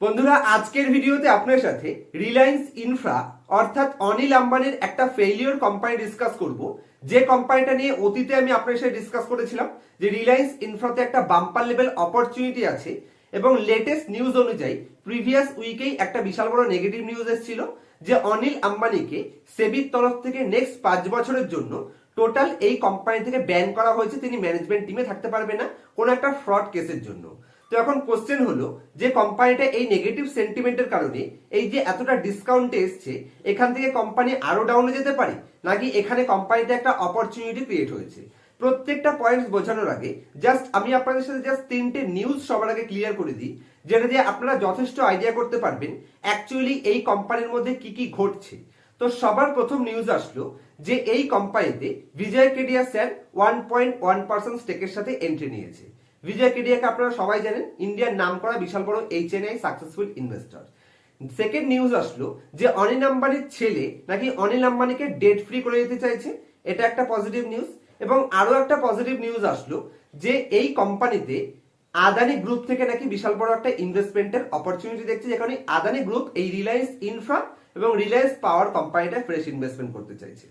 বন্ধুরা, আজকের ভিডিওতে আপনার সাথে রিলায়েন্স ইনফ্রা অর্থাৎ অনিল আম্বানির একটা ফেলিওর কোম্পানি ডিসকাস করব। যে কোম্পানিটা নিয়ে অতীতে আমি আপনার সাথে ডিসকাস করেছিলাম, যে রিলায়েন্স ইনফ্রাতে একটা বাম্পার লেভেল অপরচুনিটি আছে এবং লেটেস্ট নিউজ অনুযায়ী প্রিভিয়াস উইকেই একটা বিশাল বড় নেগেটিভ নিউজ এসেছিল যে অনিল আম্বানিকে সেবির তরফ থেকে নেক্সট পাঁচ বছরের জন্য টোটাল এই কোম্পানি থেকে ব্যান করা হয়েছে। তিনি ম্যানেজমেন্ট টিমে থাকতে পারবে না কোনো একটা ফ্রড কেসের জন্য। তো এখন কোশ্চেন হলো, যে কোম্পানিটা এই নেগেটিভ সেন্টিমেন্টের কারণে এই যে এতটা ডিসকাউন্টে এসছে, এখান থেকে কোম্পানি আরও ডাউনে যেতে পারে? নাকি এখানে কোম্পানিতে একটা অপরচুনিটি ক্রিয়েট হয়েছে? প্রত্যেকটা পয়েন্ট বোঝানোর আগে জাস্ট আমি আপনাদের সাথে জাস্ট তিনটে নিউজ সবার আগে ক্লিয়ার করে দিই, যেটা দিয়ে আপনারা যথেষ্ট আইডিয়া করতে পারবেন অ্যাকচুয়ালি এই কোম্পানির মধ্যে কি কি ঘটছে। তো সবার প্রথম নিউজ আসলো যে এই কোম্পানিতে Vijay Kedia sir one point one percent স্টেকের সাথে এন্ট্রি নিয়েছে। বিজয় কেডিয়াকে আপনারা সবাই জানেন ইন্ডিয়ার নাম করা বিশাল বড় H N I successful investor second news আসলো যে অনিল আম্বানির ছেলে নাকি অনিল আম্বানিকে ডেট ফ্রি করে দিতে চাইছে। এটা একটা পজিটিভ নিউজ এবং আরও একটা পজিটিভ নিউজ আসলো যে এই কোম্পানিতে আদানি গ্রুপ থেকে নাকি বিশাল বড় একটা ইনভেস্টমেন্টের অপরচুনিটি দেখছে, যেখানে আদানি গ্রুপ এই রিলায়েন্স ইনফ্রা এবং রিলায়েন্স পাওয়ার কোম্পানিটা ফ্রেশ ইনভেস্টমেন্ট করতে চাইছে।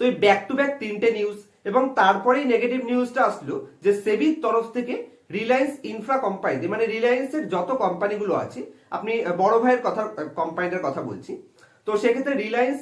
তো এই ব্যাক টু ব্যাক তিনটে নিউজ এবং তারপরেই নেগেটিভ নিউজটা আসলো যে সেবির তরফ থেকে রিলায়েন্স ইনফ্রা কোম্পানিতে মানে রিলায়েন্সের যত কোম্পানিগুলো আছে, আপনি বড় ভাইয়ের কথা কোম্পানিটার কথা বলছি, তো সেক্ষেত্রে রিলায়েন্স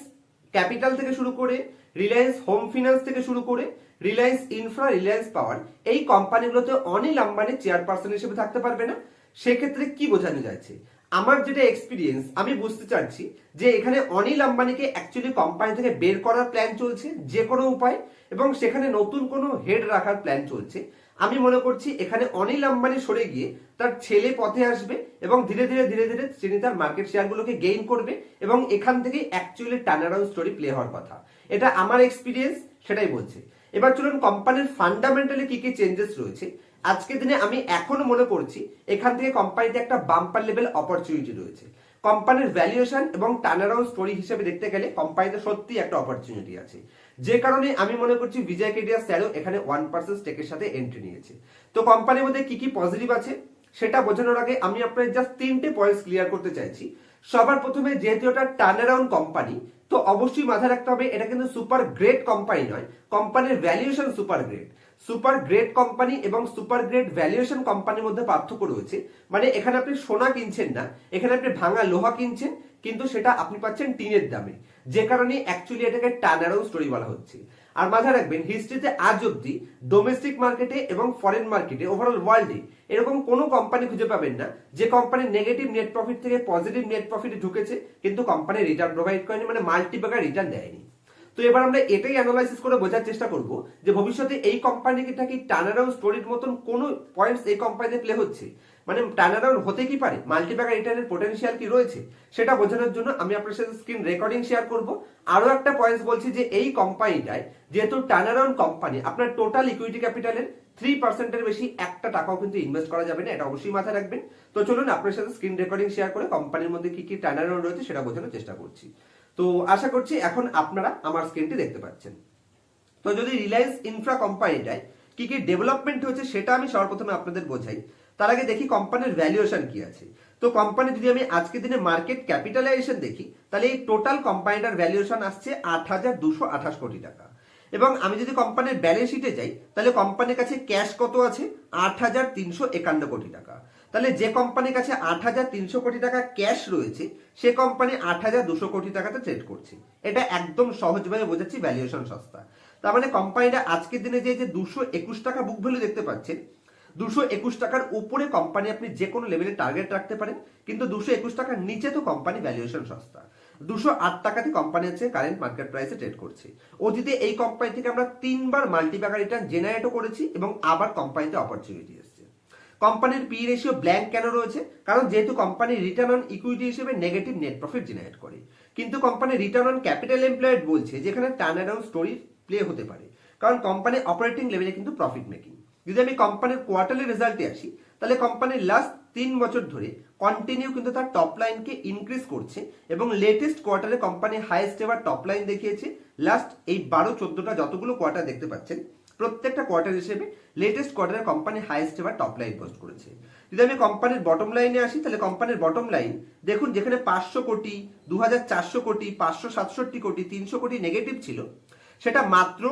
ক্যাপিটাল থেকে শুরু করে রিলায়েন্স হোম ফিনান্স থেকে শুরু করে রিলায়েন্স ইনফ্রা রিলায়েন্স পাওয়ার এই কোম্পানিগুলোতে অনিল আম্বানি চেয়ারপারসন হিসেবে থাকতে পারবে না। সেক্ষেত্রে কি বোঝানো যাচ্ছে? আমার যেটা এক্সপিরিয়েন্স আমি বুঝতে চাচ্ছি যে এখানে অনিল আম্বানিকে অ্যাকচুয়ালি কোম্পানি থেকে বের করার প্ল্যান চলছে, যে কোনো উপায়, এবং সেখানে নতুন কোনো হেড রাখার প্ল্যান চলছে। আমি মনে করছি এখানে অনিল আম্বানি সরে গিয়ে তার ছেলে পথে আসবে এবং ধীরে ধীরে ধীরে ধীরে তিনি তার মার্কেট শেয়ারগুলোকে গেইন করবে এবং এখান থেকে অ্যাকচুয়ালি টার্নারাউন্ড স্টোরি প্লে হওয়ার কথা। এটা আমার এক্সপিরিয়েন্স সেটাই বলছে। এবার চলুন কোম্পানির ফান্ডামেন্টালি কি কি চেঞ্জেস রয়েছে। আজকের দিনে আমি এখনও মনে করছি এখান থেকে কোম্পানিতে একটা বাম্পার লেভেল অপরচুনিটি রয়েছে। কোম্পানির ভ্যালুয়েশন এবং টার্নারাউন্ড স্টোরি হিসেবে দেখতে গেলে কোম্পানিতে সত্যি একটা অপরচুনিটি আছে। যে কারণে আমি মনে করছি বিজয় কেডিয়া স্যারও এখানে ওয়ান পার্সেন্ট স্টেকের সাথে এন্ট্রি নিয়েছে। তো কোম্পানির মধ্যে কি কি পজিটিভ আছে? সেটা বোঝানোর আগে আমি আপনাদের জাস্ট তিনটে পয়েন্টস ক্লিয়ার করতে চাইছি। সবার প্রথমে যেহেতু এটা টার্ন অ্যারাউন্ড কোম্পানি তো অবশ্যই মাথায় রাখতে হবে, এটা কিন্তু সুপার গ্রেট কোম্পানি নয় কোম্পানির valuation super great super great company এবং সুপার গ্রেট ভ্যালুয়েশন কোম্পানির মধ্যে পার্থক্য রয়েছে। মানে এখানে আপনি সোনা কিনছেন না, এখানে আপনি ভাঙা লোহা কিনছেন, কিন্তু সেটা আপনি পাচ্ছেন টিনের দামে। যে কারণে অ্যাকচুয়ালি এটাকে টার্ন স্টোরি বলা হচ্ছে। আর মাথায় রাখবেন হিস্ট্রিতে আজ অব্দি ডোমেস্টিক মার্কেটে এবং ফরেন মার্কেটে ওভারঅল ওয়ার্ল্ডে এরকম কোনো কোম্পানি খুঁজে পাবেন না। যে কোম্পানি নেগেটিভ নেট প্রফিট থেকে পজিটিভ নেট প্রফিটে ঢুকেছে, কিন্তু কোম্পানি রিটার্ন প্রোভাইড করেনি মানে মাল্টিপ্যাকার রিটার্ন দেয়নি। তো এবার আমরা এটাই অ্যানালাইসিস করে বোঝার চেষ্টা করব যে ভবিষ্যতে এই কোম্পানিটা কি টার্নারাউন্ড স্টোরির মতন কোন পয়েন্টস এই কোম্পানিতে প্লে হচ্ছে। মানে টার্নারাউন্ড হতে কি পারে? মাল্টিপ্যাকার রিটার্নের পোটেনশিয়াল কি রয়েছে? সেটা বোঝানোর জন্য আমি আপনার সাথে স্ক্রিন রেকর্ডিং শেয়ার করব। আরও একটা পয়েন্টস বলছি যে এই কোম্পানিটায় যেহেতু টার্নারাউন্ড কোম্পানি আপনার টোটাল ইকুইটি ক্যাপিটালের থ্রি পার্সেন্টের বেশি একটা টাকাও কিন্তু ইনভেস্ট করা যাবে না, এটা অবশ্যই মাথায় রাখবেন। তো চলুন আপনার সাথে স্ক্রিন রেকর্ডিং শেয়ার করে কোম্পানির মধ্যে কি কি টার্নারাউন্ড রয়েছে সেটা বোঝানোর চেষ্টা করছি। তো আশা করছি এখন আপনারা আমার স্ক্রিনটি দেখতে পাচ্ছেন। তো যদি রিলায়েন্স ইনফ্রা কোম্পানিটায় কি কি ডেভেলপমেন্ট হয়েছে সেটা আমি সর্বপ্রথমে আপনাদের বোঝাই। তার আগে দেখি কোম্পানির ভ্যালুয়েশন কি আছে। তো কোম্পানি যদি আমি আজকের দিনে মার্কেট ক্যাপিটালাইজেশন দেখি, তাহলে এই টোটাল কোম্পানিটার ভ্যালুয়েশন আসছে আট হাজার দুশো আঠাশ কোটি টাকা। এবং আমি যদি কোম্পানির ব্যালেন্স শিটে যাই, তাহলে কোম্পানির কাছে ক্যাশ কত আছে? আট হাজার তিনশো একান্ন কোটি টাকা। তাহলে যে কোম্পানির কাছে আট হাজার তিনশো কোটি টাকা ক্যাশ রয়েছে, সে কোম্পানি আট হাজার দুশো কোটি টাকাতে ট্রেড করছে। এটা একদম সহজভাবে বোঝাচ্ছি ভ্যালুয়েশন সস্তা। তার মানে কোম্পানিটা আজকের দিনে যে যে দুশো একুশ টাকা বুক ভ্যালু দেখতে পাচ্ছেন, দুশো একুশ টাকার উপরে কোম্পানি আপনি যে কোনো লেভেলে টার্গেট রাখতে পারেন, কিন্তু দুশো একুশ টাকার নিচে তো কোম্পানি ভ্যালুয়েশন সস্তা। দুশো আট টাকাতে কোম্পানি হচ্ছে কারেন্ট মার্কেট প্রাইসে ট্রেড করছে। অতীতে এই কোম্পানি থেকে আমরা তিনবার মাল্টিপ্যাকার রিটার্ন জেনারেটও করেছি এবং আবার কোম্পানিতে অপরচুনিটি এসছে। কোম্পানির পি রেশিও ব্ল্যাঙ্ক কেন রয়েছে? কারণ যেহেতু কোম্পানি রিটার্ন অন ইকুইটি হিসেবে নেগেটিভ নেট প্রফিট জেনারেট করে। কিন্তু company return on capital employed বলছে, যেখানে টার্ন অ্যারাউন্ড স্টোরি প্লে হতে পারে। কারণ কোম্পানি অপারেটিং লেভেলে কিন্তু প্রফিট মেকিং যদি আমি কোম্পানির কোয়ার্টারলি রেজাল্টে আসি, তাহলে কোম্পানির লাস্ট তিন বছর ধরে কন্টিনিউ কিন্তু তার টপ লাইনকে ইনক্রিজ করছে এবং লেটেস্ট কোয়ার্টারে কোম্পানি হাইয়েস্ট এবার টপ লাইন দেখিয়েছে। লাস্ট এই বারো, চোদ্দটা যতগুলো কোয়ার্টার দেখতে পাচ্ছেন, প্রত্যেকটা কোয়ার্টার হিসেবে লেটেস্ট কোয়ার্টারে কোম্পানি হাইয়েস্ট এবার টপ লাইন পোস্ট করেছে। যদি আমি কোম্পানির বটম লাইনে আসি, তাহলে কোম্পানির বটম লাইন দেখুন, যেখানে পাঁচশো কোটি দু হাজার চারশো কোটি, পাঁচশো সাতষট্টি কোটি, তিনশো কোটি নেগেটিভ ছিল, সেটা মাত্র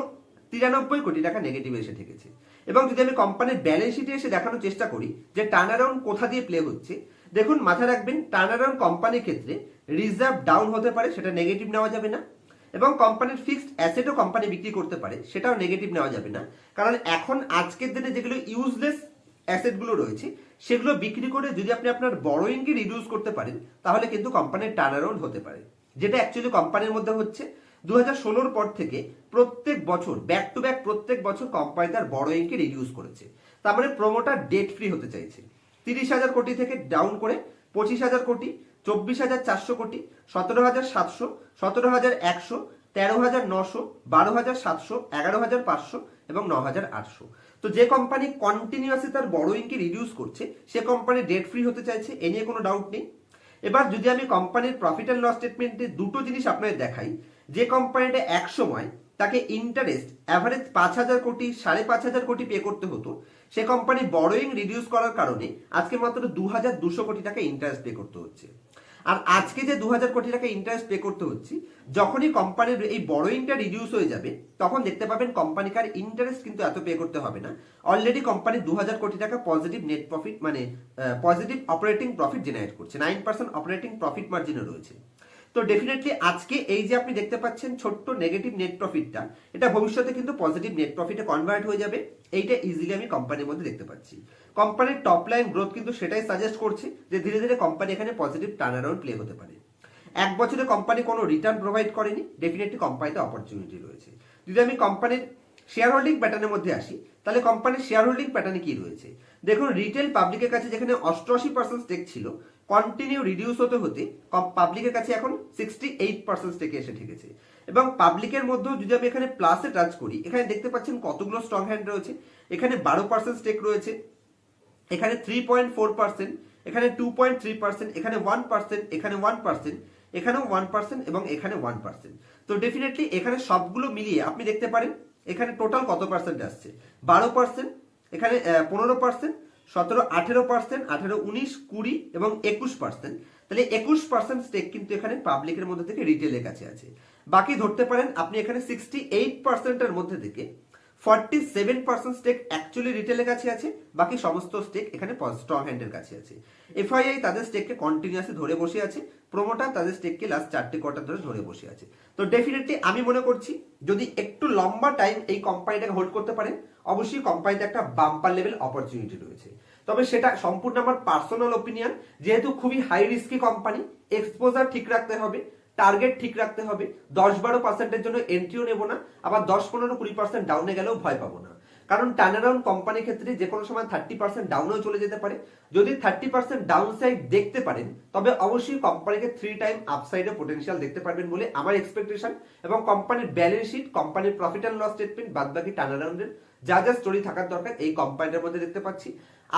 তিরানব্বই কোটি টাকা নেগেটিভ এসে ঠেকেছে। এবং যদি আমি কোম্পানির ব্যালেন্স শিটে এসে দেখানোর চেষ্টা করি যে টার্ন অ্যারাউন্ড কোথা দিয়ে প্লে হচ্ছে, দেখুন মাথায় রাখবেন টার্ন অ্যারাউন্ড কোম্পানির ক্ষেত্রে রিজার্ভ ডাউন হতে পারে, সেটা নেগেটিভ নেওয়া যাবে না। এবং কোম্পানির ফিক্সড অ্যাসেটও কোম্পানি বিক্রি করতে পারে, সেটাও নেগেটিভ নেওয়া যাবে না। কারণ এখন আজকের দিনে যেগুলো ইউজলেস অ্যাসেটগুলো রয়েছে, সেগুলো বিক্রি করে যদি আপনি আপনার বড়োইংকে রিডিউস করতে পারেন, তাহলে কিন্তু কোম্পানির টার্ন হতে পারে। যেটা অ্যাকচুয়ালি কোম্পানির মধ্যে হচ্ছে। দু হাজার ষোলোর পর থেকে প্রত্যেক বছর ব্যাক টু ব্যাক প্রত্যেক বছর কোম্পানি তার বড়োইংকে রিডিউস করেছে। তার মানে প্রোমোটার ডেট ফ্রি হতে চাইছে। তিরিশ হাজার কোটি থেকে ডাউন করে পঁচিশ হাজার কোটি, চব্বিশ হাজার চারশো কোটি, সতেরো হাজার সাতশো, সতেরো হাজার একশো, তেরো হাজার নশো, বারো হাজার সাতশো, এগারো হাজার পাঁচশো এবং ন হাজার আটশো। তো যে কোম্পানি কন্টিনিউয়াসলি তার বড়োইংকে রিডিউস করছে, সে কোম্পানি ডেট ফ্রি হতে চাইছে, এ নিয়ে কোনো ডাউট নেই। এবার যদি আমি কোম্পানির প্রফিট অ্যান্ড লস স্টেটমেন্টে দুটো জিনিস আপনাদের দেখাই যে কোম্পানিটা এক সময় তাকে ইন্টারেস্ট অ্যাভারেজ পাঁচ হাজার কোটি, সাড়ে পাঁচ হাজার কোটি পে করতে হতো, সে কোম্পানি বড়োইং রিডিউস করার কারণে আজকে মাত্র দু হাজার দুশো কোটি টাকা ইন্টারেস্ট পে করতে হচ্ছে। আর আজকে যে দু হাজার কোটি টাকা ইন্টারেস্ট পে করতে হচ্ছে, যখনই কোম্পানির এই বড়োইংটা রিডিউস হয়ে যাবে, তখন দেখতে পাবেন কোম্পানিকে আর ইন্টারেস্ট কিন্তু এত পে করতে হবে না। অলরেডি কোম্পানি দু হাজার কোটি টাকা পজিটিভ নেট প্রফিট মানে পজিটিভ অপারেটিং প্রফিট জেনারেট করছে। নাইন পার্সেন্ট অপারেটিং প্রফিট মার্জিনও রয়েছে। তো ডেফিনেটলি আজকে এই যে আপনি দেখতে পাচ্ছেন ছোট্ট নেগেটিভ নেট প্রফিটটা এটা ভবিষ্যতে কিন্তু পজিটিভ নেট প্রফিটে কনভার্ট হয়ে যাবে। এইটা ইজিলি আমি কোম্পানির মধ্যে দেখতে পাচ্ছি। কোম্পানির টপ লাইন গ্রোথ কিন্তু সেটাই সাজেস্ট করছে যে ধীরে ধীরে কোম্পানি এখানে পজিটিভ টার্ন অ্যারাউন্ড প্লে হতে পারে। এক বছরে কোম্পানি কোনো রিটার্ন প্রোভাইড করেনি ডেফিনেটলি কোম্পানিতে অপরচুনিটি রয়েছে। যদি আমি কোম্পানির শেয়ার হোল্ডিং প্যাটার্নের মধ্যে আসি, তাহলে কোম্পানির শেয়ার হোল্ডিং প্যাটার্নে কি রয়েছে? দেখুন রিটেল পাবলিকের কাছে যেখানে অষ্টআশি পার্সেন্ট স্টেক ছিল কন্টিনিউ রিডিউস হতে হতে পাবলিকের কাছে এখন সিক্সটি এইট পার্সেন্ট স্টেকে এসে ঠেকেছে। এবং পাবলিকের মধ্যেও যদি আমি এখানে প্লাসে টাচ করি, এখানে দেখতে পাচ্ছেন কতগুলো স্ট্রং হ্যান্ড রয়েছে। এখানে বারো পার্সেন্ট স্টেক রয়েছে, এখানে থ্রি পয়েন্ট ফোর পার্সেন্ট এখানে টু পয়েন্ট থ্রি পার্সেন্ট এখানে ওয়ান পার্সেন্ট এখানে ওয়ান পার্সেন্ট এখানেও ওয়ান পার্সেন্ট এবং এখানে ওয়ান পার্সেন্ট তো ডেফিনেটলি এখানে সবগুলো মিলিয়ে আপনি দেখতে পারেন, এখানে টোটাল কত পার্সেন্ট আসছে? বারো পার্সেন্ট এখানে পনেরো পার্সেন্ট সতেরো, আঠেরো পার্সেন্ট আঠেরো, উনিশ, কুড়ি এবং একুশ পার্সেন্ট তাহলে একুশ পার্সেন্ট স্টেক কিন্তু এখানে পাবলিকের মধ্যে থেকে রিটেলের কাছে আছে। বাকি ধরতে পারেন, আপনি এখানে সিক্সটি এইট পার্সেন্টের মধ্যে থেকে forty seven percent stake actually রিটেলের কাছে আছে, বাকি সমস্ত স্টেক এখানে স্ট্রং হ্যান্ডের কাছে আছে। এফআইআই তাদের স্টেককে কন্টিনিউয়াসলি ধরে বসে আছে প্রোমোটার তাদের স্টেককে লাস্ট চারটে কোয়ার্টার ধরে ধরে বসে আছে। তো ডেফিনেটলি আমি মনে করছি, যদি একটু লম্বা টাইম এই কোম্পানিটাকে হোল্ড করতে পারেন, অবশ্যই কোম্পানিতে একটা বাম্পার লেভেল অপরচুনিটি রয়েছে। তবে সেটা সম্পূর্ণ আমার পার্সোনাল ওপিনিয়ন যেহেতু খুবই হাই রিস্কি কোম্পানি এক্সপোজার ঠিক রাখতে হবে টার্গেট ঠিক রাখতে হবে, দশ বারো পার্সেন্টের জন্য এন্ট্রিও নেব না, আবার দশ পনেরো কুড়ি পার্সেন্ট ডাউনে গেলেও ভয় পাবো না। কারণ টার্নারাউন্ড কোম্পানির ক্ষেত্রে যে কোনো সময় থার্টি পার্সেন্ট ডাউনও চলে যেতে পারে। যদি থার্টি পার্সেন্ট ডাউন সাইড দেখতে পারেন, তবে অবশ্যই কোম্পানিকে থ্রি টাইম আপসাইডে পোটেন্সিয়াল দেখতে পারবেন বলে আমার এক্সপেকটেশন এবং কোম্পানির ব্যালেন্স শিট কোম্পানির প্রফিট অ্যান্ড লস স্টেটমেন্ট বাদ বাকি টার্নারাউন্ডের যা যা স্টোরি থাকার দরকার, এই কোম্পানিটার মধ্যে দেখতে পাচ্ছি।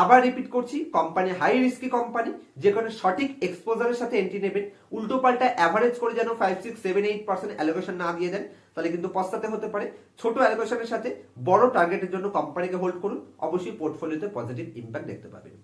আবার রিপিট করছি কোম্পানি হাই রিস্কি কোম্পানি যেখানে সঠিক এক্সপোজারের সাথে এন্ট্রি নেবেন। উল্টো পাল্টা অ্যাভারেজ করে যেন five six seven eight percent allocation না দিয়ে দেন, তাহলে কিন্তু পস্তাতে হতে পারে। ছোট অ্যালোকেশনের সাথে বড় টার্গেটের জন্য কোম্পানিকে হোল্ড করুন, অবশ্যই পোর্টফোলিওতে পজিটিভ ইম্প্যাক্ট দেখতে পাবেন।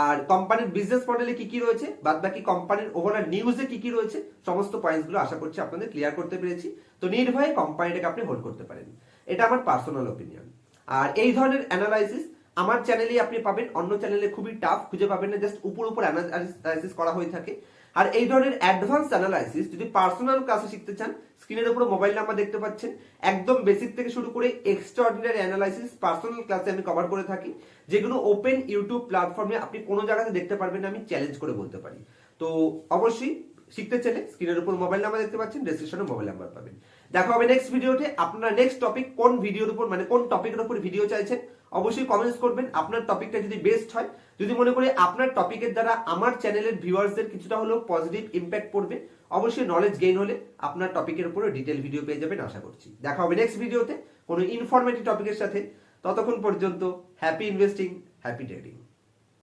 আর কোম্পানির বিজনেস মডেলে কি কি রয়েছে? বাদ বাকি কোম্পানির ওভারঅল নিউজে কি কি রয়েছে? সমস্ত পয়েন্টসগুলো আশা করছি আপনাদের ক্লিয়ার করতে পেরেছি। তো নির্ভয়ে কোম্পানিটাকে আপনি হোল্ড করতে পারেন। এটা আমার পার্সোনাল ওপিনিয়ন আর এই ধরনের অ্যানালাইসিস আমার চ্যানেলেই আপনি পাবেন, অন্য চ্যানেলে খুবই টাফ খুঁজে পাবেন না জাস্ট উপর উপর অ্যানালাইসিস করা হয়ে থাকে। আর এই ধরনের অ্যাডভান্স অ্যানালাইসিস যদি পার্সোনাল ক্লাসে শিখতে চান স্ক্রিনের উপরে মোবাইল নাম্বার দেখতে পাচ্ছেন। একদম বেসিক থেকে শুরু করে এক্সট্রাঅর্ডিনারি অ্যানালাইসিস পার্সোনাল ক্লাসে আমি কভার করে থাকি। যেগুলো ওপেন ইউটিউব প্ল্যাটফর্মে আপনি কোনো জায়গাতে দেখতে পারবেন না, আমি চ্যালেঞ্জ করে বলতে পারি। তো অবশ্যই শিখতে চাইলে স্ক্রিনের উপর মোবাইল নাম্বার দেখতে পাচ্ছেন ডেসক্রিপশনে মোবাইল নাম্বার পাবেন। দেখা হবে নেক্সট ভিডিওতে আপনার নেক্সট টপিক কোন ভিডিওর উপর মানে কোন টপিকের উপর ভিডিও চাইছেন অবশ্যই কমেন্টস করবেন। আপনার টপিকটা যদি বেস্ট হয়, যদি মনে করি আপনার টপিকের দ্বারা আমার চ্যানেলের ভিউয়ার্সদের কিছুটা হলেও পজিটিভ ইম্প্যাক্ট পড়বে, অবশ্যই নলেজ গেইন হলে আপনার টপিকের উপরে ডিটেল ভিডিও পেয়ে যাবেন, আশা করছি। দেখা হবে নেক্সট ভিডিওতে কোনো ইনফরমেটিভ টপিকের সাথে। ততক্ষণ পর্যন্ত হ্যাপি ইনভেস্টিং হ্যাপি ট্রেডিং